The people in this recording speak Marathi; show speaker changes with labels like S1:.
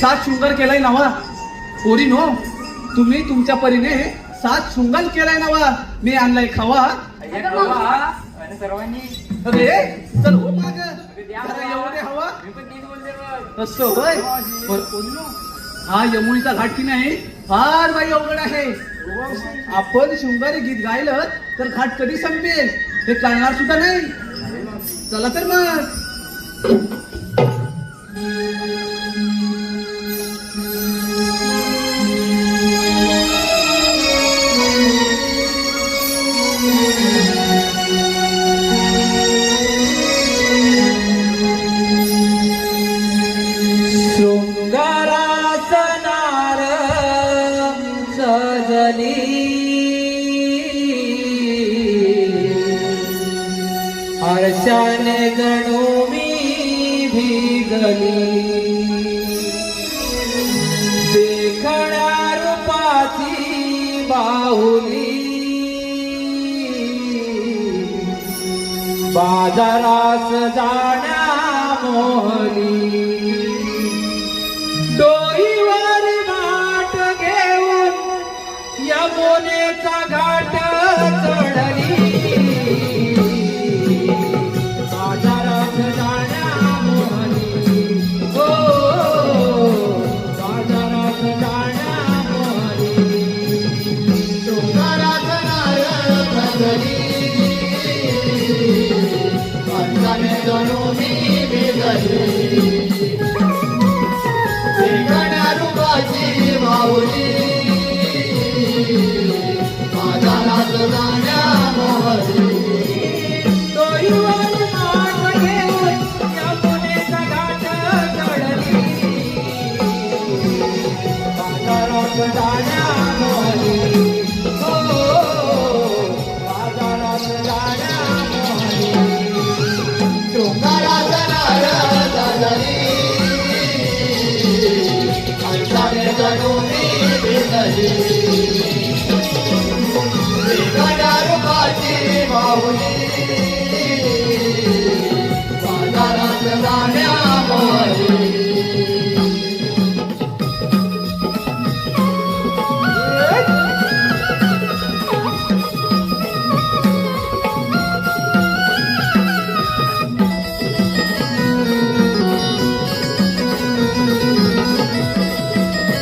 S1: सात शृंगार केलाय नवा. पोरी नो तुम्ही तुमच्या परीने सात शृंगार केलाय नवा. मी आणलाय खावा.
S2: सर्वांनी.
S1: अरे चल हो माग. हवा. असं होय? हा यमुनीचा घाट की नाही? फार बाई अवघड आहे. आपण शृंगारी गीत गायलं तर घाट कधी संपेल? हे कळणार सुद्धा नाही. चला तर मग.
S2: हर्षाने गणू मी भिगली देखण्या रूपाची बाहुली। बाजारास जाण्या मोहली डोईवर घाट घेऊन यमुनेचा घाट डोईवर
S3: Brasil.